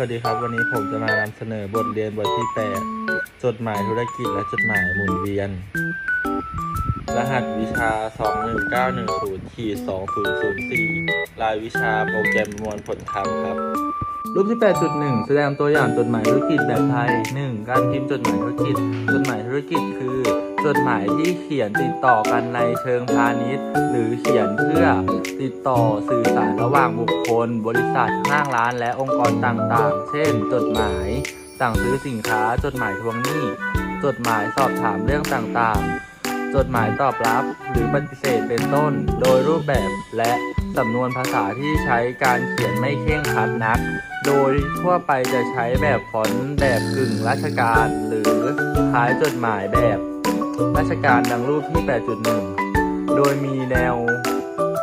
สวัสดีครับ วันนี้ผมจะมานำเสนอบทเรียนบทที่ 8 จดหมายธุรกิจและจดหมายหมุนเวียน รหัสวิชา 21910ขีด2004รายวิชาโปรแกรมประมวลผลคำครับ รูปที่ 8.1 แสดงตัวอย่างจดหมายธุรกิจแบบไทย 1. การพิมพ์จดหมายธุรกิจ จดหมายธุรกิจคือ จดหมายที่เขียนติดต่อกันในเชิงพาณิชย์ หรือเขียนเพื่อติดต่อสื่อสารระหว่างบุคคล บริษัทห้างร้านและองค์กรต่างๆ เช่น จดหมาย สั่งซื้อสินค้า จดหมายทวงหนี้ จดหมายสอบถามเรื่องต่างๆ จดหมายตอบรับหรือปฏิเสธเป็นต้น โดยรูปแบบและสำนวนภาษาที่ใช้การเขียนไม่เคร่งครัดนัก โดยทั่วไปจะใช้แบบฟอนต์แบบกึ่งราชการ หรือคล้ายจดหมายแบบ ราชการดังรูปที่ 8.1 โดยมีแนว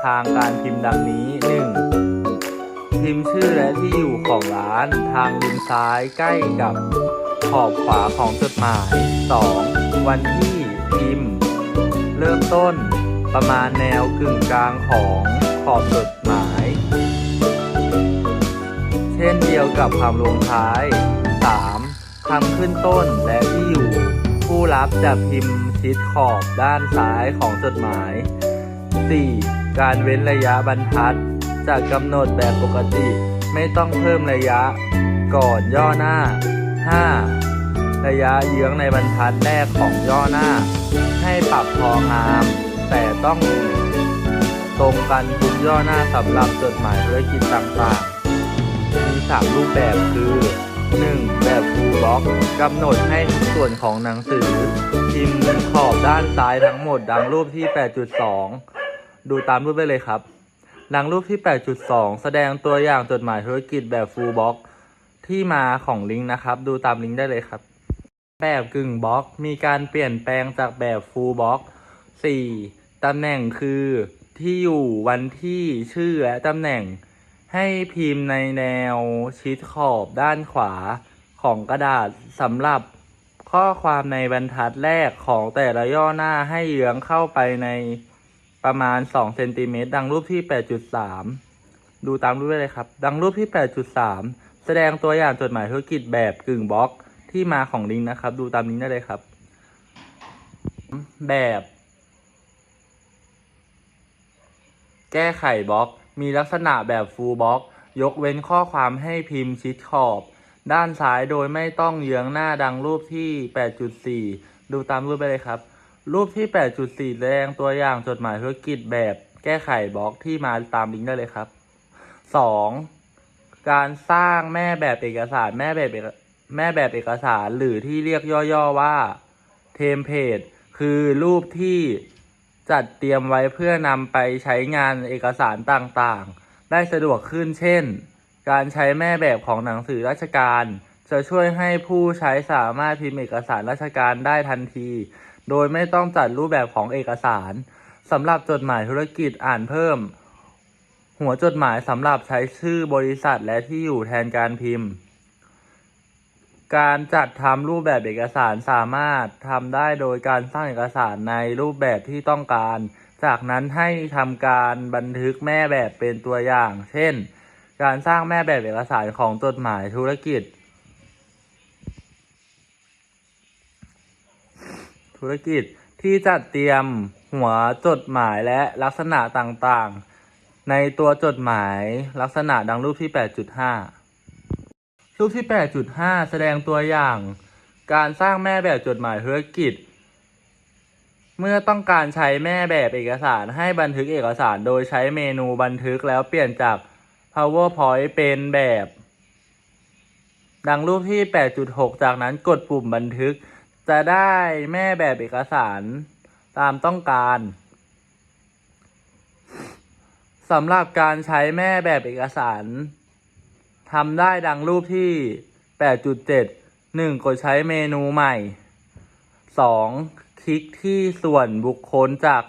ทางการพิมพ์ดังนี้ 1. พิมพ์ชื่อและที่อยู่ของร้านทางริมซ้ายใกล้กับขอบขวาของจดหมาย 2. วันที่พิมพ์ เริ่มต้นประมาณแนวกึ่งกลางของขอบจดหมาย เช่นเดียวกับคำลงท้าย 3. คำขึ้นต้นและที่อยู่ ผู้รับจะพิมพ์ชิดขอบด้านซ้ายของจดหมาย 4. การเว้นระยะบรรทัด จะกำหนดแบบปกติไม่ต้องเพิ่มระยะ ก่อนย่อหน้า 5. ระยะเยื้องในบรรทัดแรกของย่อหน้า ให้ปรับพองาม แต่ต้องตรงกันทุกย่อหน้าสำหรับจดหมายธุรกิจต่างๆ มี 3 รูปแบบคือ 1. แบบ full box กำหนดให้ทุกส่วนของหนังสือ พิมพ์ขอบด้านซ้ายทั้งหมดดังรูปที่ 8.2 ดูตามรูปได้เลยครับ ดังรูปที่ 8.2 แสดงตัวอย่างจดหมายธุรกิจแบบ full box ที่มาของลิงก์นะครับ ดูตามลิงก์ได้เลยครับ แบบกึ่งบล็อกมีการเปลี่ยนแปลงจากแบบ full box 4. ตำแหน่งคือที่อยู่วันที่ชื่อและตำแหน่ง ให้พิมพ์ในแนวชิดขอบด้านขวาของกระดาษสำหรับข้อความในบรรทัดแรกของแต่ละย่อหน้าให้เยื้องเข้าไปในประมาณ 2 เซนติเมตรดังรูปที่ 8.3 ดูตามรูปได้เลยครับ ดังรูปที่ 8.3 แสดงตัวอย่างจดหมายธุรกิจแบบกึ่งบล็อกที่มาของลิงก์นะครับ ดูตามลิงก์ได้เลยครับ แบบ แก้ไขบล็อก มีลักษณะแบบฟูลบล็อก ยกเว้นข้อความให้พิมพ์ชิดขอบ ด้านซ้ายโดยไม่ต้องเยื้องหน้าดังรูปที่ 8.4 ดูตามรูปไปเลยครับ รูปที่ 8.4 แสดงตัวอย่างจดหมายธุรกิจแบบแก้ไขบล็อกที่มาตามลิงก์ได้เลยครับ 2. การสร้างแม่แบบเอกสารแม่แบบแม่แบบเอกสารหรือที่เรียกย่อๆว่าเทมเพลตคือรูปที่ จัดเตรียมไว้เพื่อนำไปใช้งานเอกสารต่างๆ ได้สะดวกขึ้นเช่น การใช้แม่แบบของหนังสือราชการ จะช่วยให้ผู้ใช้สามารถพิมพ์เอกสารราชการได้ทันที โดยไม่ต้องจัดรูปแบบของเอกสารสำหรับจดหมายธุรกิจอ่านเพิ่ม หัวจดหมายสำหรับใช้ชื่อบริษัทและที่อยู่แทนการพิมพ์ การจัดทำรูปแบบเอกสารสามารถทำได้โดยการสร้างเอกสารในรูปแบบที่ต้องการ จากนั้นให้ทำการบันทึกแม่แบบเป็นตัวอย่าง เช่น การสร้างแม่แบบเอกสารของจดหมายธุรกิจ ธุรกิจที่จัดเตรียมหัวจดหมายและลักษณะต่างๆ ในตัวจดหมายลักษณะดังรูปที่ 8.5 รูปที่ 8.5 แสดงตัวอย่าง การสร้างแม่แบบจดหมายธุรกิจ เมื่อต้องการใช้แม่แบบเอกสารให้บันทึกเอกสารโดยใช้เมนูบันทึกแล้วเปลี่ยนจาก PowerPoint เป็นแบบ ดังรูปที่ 8.6 จากนั้นกดปุ่มบันทึก จะได้แม่แบบเอกสารตามต้องการสำหรับการใช้แม่แบบเอกสาร ทำได้ดังรูปที่ 8.7 1. กดใช้เมนูใหม่ 2. คลิกที่ส่วนบุคคลจาก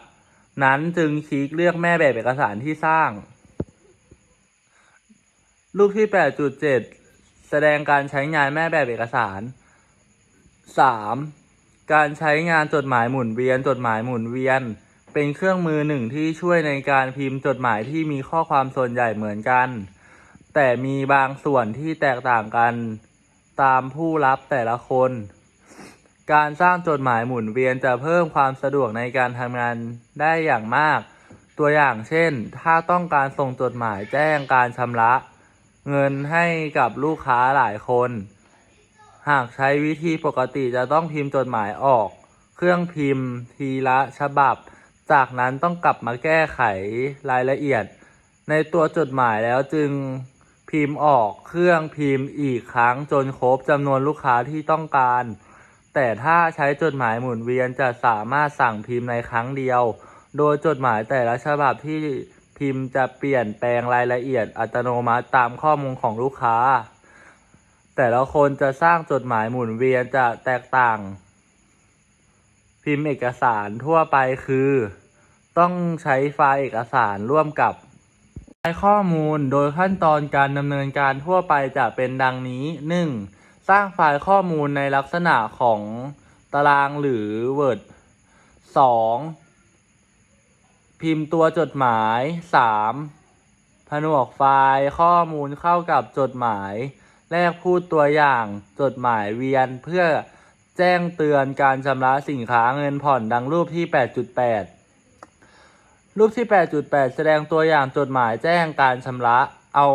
นั้นจึงคลิกเลือกแม่แบบเอกสารที่สร้าง รูปที่ 8.7 แสดงการใช้งานแม่แบบเอกสาร 3. การใช้งานจดหมายหมุนเวียน จดหมายหมุนเวียน เป็นเครื่องมือหนึ่งที่ช่วยในการพิมพ์จดหมายที่มีข้อความส่วนใหญ่เหมือนกัน แต่มีบางส่วนที่แตกต่างกันตามผู้รับแต่ละคน การสร้างจดหมายหมุนเวียนจะเพิ่มความสะดวกในการทำงานได้อย่างมาก ตัวอย่างเช่น ถ้าต้องการส่งจดหมายแจ้งการชำระ เงินให้กับลูกค้าหลายคน หากใช้วิธีปกติจะต้องพิมพ์จดหมายออก เครื่องพิมพ์ทีละฉบับ จากนั้นต้องกลับมาแก้ไขรายละเอียด ในตัวจดหมายแล้วจึง พิมพ์ออกเครื่องพิมพ์อีกครั้งจนครบจำนวนลูกค้าที่ต้องการ แต่ถ้าใช้จดหมายหมุนเวียนจะสามารถสั่งพิมพ์ในครั้งเดียว โดยจดหมายแต่ละฉบับที่พิมพ์จะเปลี่ยนแปลงรายละเอียดอัตโนมัติตามข้อมูลของลูกค้า แต่ละคนจะสร้างจดหมายหมุนเวียนจะแตกต่าง พิมพ์เอกสารทั่วไปคือ ต้องใช้ไฟล์เอกสารร่วมกับ ข้อมูลโดยขั้นตอนการดำเนินการทั่วไปจะเป็นดังนี้ 1. สร้างไฟล์ข้อมูลในลักษณะของตารางหรือ Word 2. พิมพ์ตัวจดหมาย 3. ผนวกไฟล์ข้อมูลเข้ากับจดหมายแรกพูดตัวอย่างจดหมายเวียนเพื่อแจ้งเตือนการชำระสินค้าเงินผ่อนดังรูปที่ 8.8 รูปที่ 8.8 แสดงตัวอย่างจดหมายแจ้งการชำระ เอา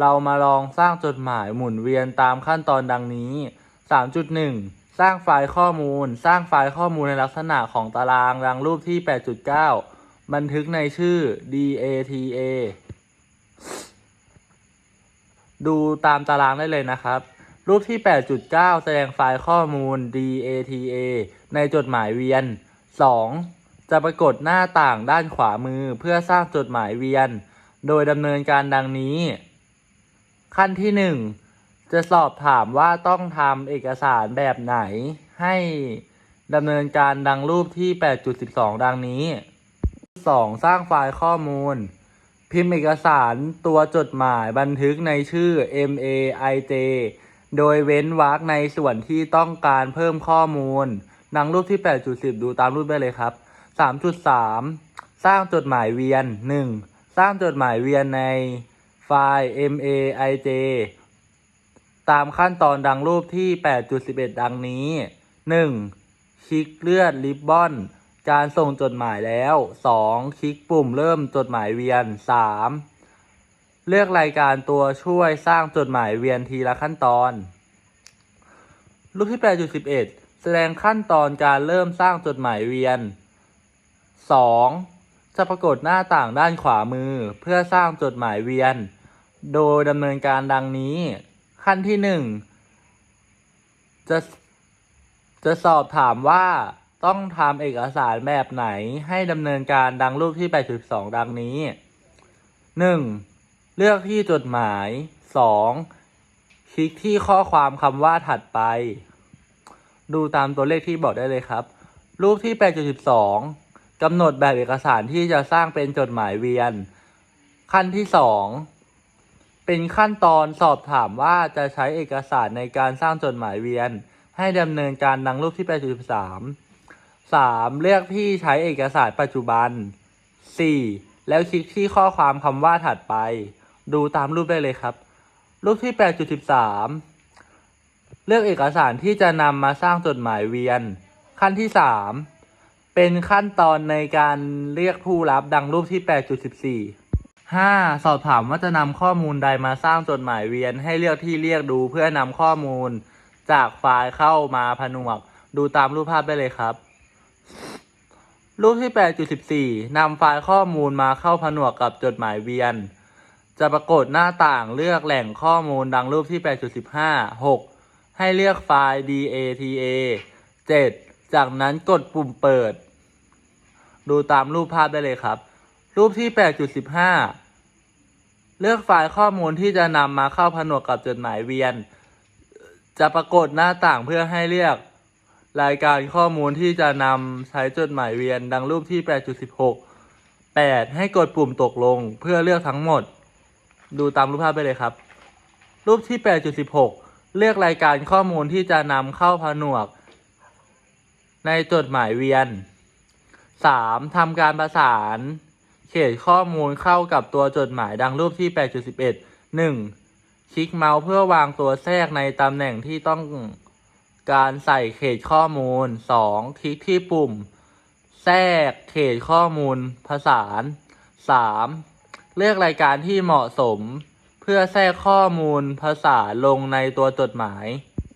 เรามาลองสร้างจดหมายหมุนเวียนตามขั้นตอนดังนี้ 3.1 สร้างไฟล์ข้อมูล สร้างไฟล์ข้อมูลในลักษณะของตารางดังรูปที่ 8.9 บันทึกในชื่อ data ดูตามตารางได้เลยนะครับ รูปที่ 8.9 แสดงไฟล์ข้อมูล data ในจดหมายเวียน 2. จะปรากฏหน้าต่างด้านขวามือเพื่อสร้างจดหมายเวียน โดยดำเนินการดังนี้ ขั้นที่ 1 จะสอบถามว่าต้องทำเอกสารแบบไหน ให้ดำเนินการดังรูปที่ 8.12 ดังนี้ 2. สร้างไฟล์ข้อมูล พิมพ์เอกสารตัวจดหมายบันทึกในชื่อ MAIJ โดยเว้นวรรคในส่วนที่ต้องการเพิ่มข้อมูล ดังรูปที่ 8.10 ดูตามรูปได้เลยครับ 3.3 สร้างจดหมายเวียน 1. สร้างจดหมายเวียนในไฟล์ MAIJ ตามขั้นตอนดังรูปที่ 8.11 ดังนี้ 1. คลิกเลือดริบบอนการส่งจดหมายแล้ว 2. คลิกปุ่มเริ่มจดหมายเวียน 3. เลือกรายการตัวช่วยสร้างจดหมายเวียนทีละขั้นตอน รูปที่ 8.11 แสดงขั้นตอนการเริ่มสร้างจดหมายเวียน 2. จะปรากฏหน้าต่างด้านขวามือเพื่อสร้างจดหมายเวียน โดยดำเนินการดังนี้ ขั้นที่ 1 จะจะสอบถามว่าต้องทำเอกสารแบบไหนให้ดำเนินการดังรูปที่ 8.2 ดังนี้ 1. เลือกที่จดหมาย 2. คลิกที่ข้อความคำว่าถัดไป ดูตามตัวเลขที่บอกได้เลยครับ รูปที่ 8.12 กำหนดแบบเอกสารที่จะสร้างเป็นจดหมายเวียน ขั้นที่2เป็นขั้นตอนสอบถามว่าจะใช้เอกสารในการสร้างจดหมายเวียน ให้ดำเนินการดังรูปที่83 3. เลือกที่ใช้เอกสารปัจจุบัน 4. แล้วคลิกที่ข้อความคำว่าถัดไป ดูตามรูปได้เลยครับ รูปที่ 8.13 เลือกเอกสารที่จะนำมาสร้างจดหมายเวียน ขั้นที่ 3 เป็นขั้นตอนในการเรียกผู้รับดังรูปที่ 8.14 5. สอบถามว่าจะนำข้อมูลใดมาสร้างจดหมายเวียนให้เลือกที่เรียกดูเพื่อนำข้อมูลจากไฟล์เข้ามาผนวก ดูตามรูปภาพได้เลยครับ รูปที่ 8.14นำไฟล์ข้อมูลมาเข้าผนวกกับจดหมายเวียน จะปรากฏหน้าต่างเลือกแหล่งข้อมูลดังรูปที่ 8.15 6. ให้เลือกไฟล์ data 7. จากนั้นกดปุ่มเปิด ดูตามรูปภาพได้เลยครับ รูปที่ 8.15 เลือกไฟล์ข้อมูลที่จะนำมาเข้าผนวกกับจดหมายเวียน จะปรากฏหน้าต่างเพื่อให้เลือกรายการข้อมูลที่จะนำใช้จดหมายเวียน ดังรูปที่ 8.16 8. ให้กดปุ่มตกลงเพื่อเลือกทั้งหมด ดูตามรูปภาพไปเลยครับ รูปที่ 8.16 เลือกรายการข้อมูลที่จะนำเข้าผนวก ในจดหมายเวียน 3. ทำการประสาน เขตข้อมูลเข้ากับตัวจดหมายดังรูปที่ 8.11 1. คลิกเมาส์เพื่อวางตัวแทรกในตำแหน่งที่ต้องการใส่เขตข้อมูล 2. คลิกที่ปุ่ม แทรกเขตข้อมูลผสาน 3. เลือกรายการที่เหมาะสม เพื่อแทรกข้อมูลผสานลงในตัวจดหมาย